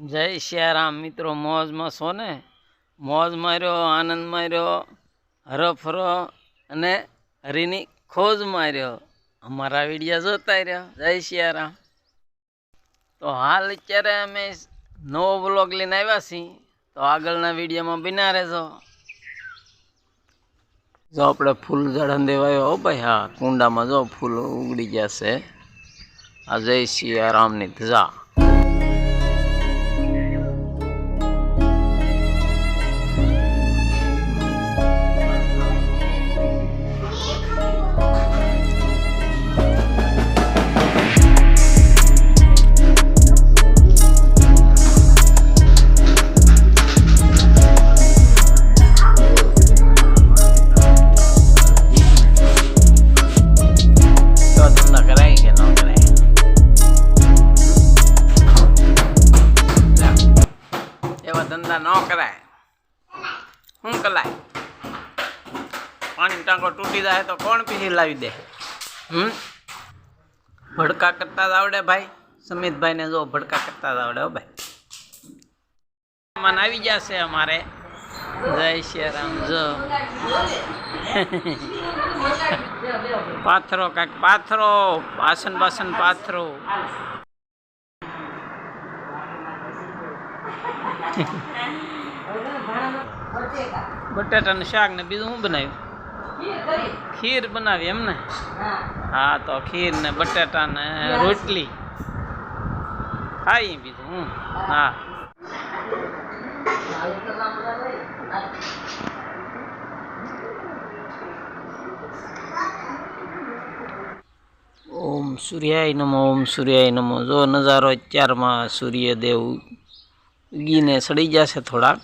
જય સિયારામ મિત્રો, મોજમાં છો ને? મોજ માર્યો, આનંદ માર્યો હરફરો અને હરીની ખોજ માર્યો. અમારા વિડીયા જોતા રહ્યો. જય સિયારામ. તો હાલ અત્યારે અમે નવો બ્લોગ લઈને આવ્યા છીએ. તો આગળના વિડીયોમાં બિના રહેજો. જો આપણે ફૂલ ઝાડન દેવાયો હો ભાઈ, હા, કુંડામાં જો ફૂલ ઉગડી ગયા છે. આ જય સિયારામની ધજા. તો ધંધા કરાય કે ન કરાય એવા ધંધા ન કરાય શું કરાય પાણી ટાંકો તૂટી જાય તો કોણ પીસી લાવી દે હમ ભડકા કરતા જ આવડે ભાઈ સમિતભાઈને જો ભડકા કરતા જ આવડે ભાઈ મહેમાન આવી જશે અમારે જય શ્રી રામ જો પાથરો કાંઈક પાથરો આસન બાસન પાથરો. બટાટાનું શાક ને બીજું શું બનાવ્યું? ખીર બનાવી એમને? હા, તો ખીર ને બટાટા ને રોટલી. ખાઈ બીજું હું હા ઓમ સૂર્યાય નમો ઓમ સૂર્યાય નમો. જો નજારો અત્યારમાં સૂર્યદેવ ઉગીને સડી જશે થોડાક.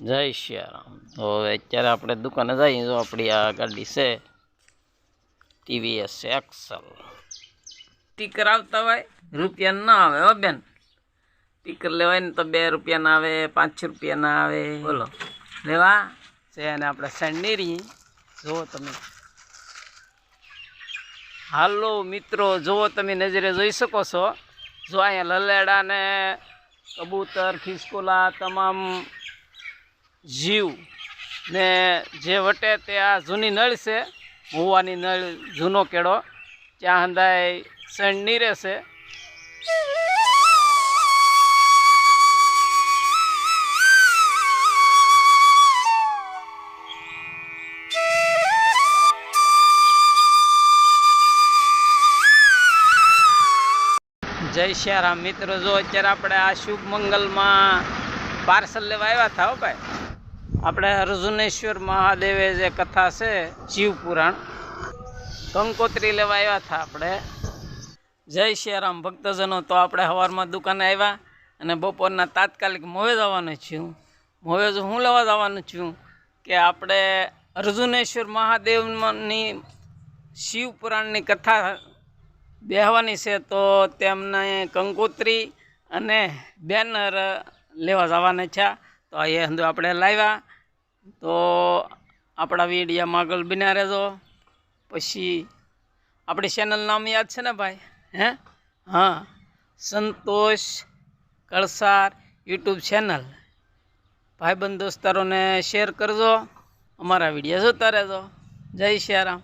જય શ્રીરામ તો હવે અત્યારે આપણે દુકાને જઈએ. જો આપણી આ ગાડી છે ટીવીએસ એક્સલ. ટીકર આવતા હોય રૂપિયા ના આવે હો બેન. ટીકર લેવાય ને તો બે રૂપિયા ના આવે પાંચ રૂપિયા ના આવે. બોલો. લેવા. છે અને આપણે સેન્ડેરી જુઓ તમે હાલો મિત્રો, જુઓ તમે નજરે જોઈ શકો છો. જો અહીંયા લલેડા ને કબૂતર, ખિસકોલા, તમામ જીવ ને જે વટે તે આ જૂની નળ છે હોવાની નળ જૂનો કેળો, ત્યાં હંદાય સણ નીરે રહેશે જય શ્યારામ. મિત્રો, જો અત્યારે આપણે આ શુભ મંગલમાં પાર્સલ લેવા આવ્યા હતા હો ભાઈ. આપણે અર્જુનેશ્વર મહાદેવે જે કથા છે શિવ પુરાણ કંકોત્રી લેવા આવ્યા હતા આપણે. જય શ્યારામ ભક્તજનો. તો આપણે સવારમાં દુકાને આવ્યા અને બપોરના તાત્કાલિક મોવે જવાનું છું મોવે હું લેવા જવાનું છું કે આપણે અર્જુનેશ્વર મહાદેવની શિવ પુરાણની કથા બેહવાની છે તો તેમને કંકોત્રી અને બેનર લેવા જવાના છે. તો એ હંધુ આપણે લાવ્યા. તો આપણા વિડીયામાં આગળ બિના રહેજો. પછી આપણી ચેનલ નામ યાદ છે ને ભાઈ? હે? હા. સંતોષ કળસાર યુટ્યુબ ચેનલ ભાઈબંધ દોસ્તારોને શેર કરજો. અમારા વીડિયો જોતા રહેજો. જય શ્રી રામ.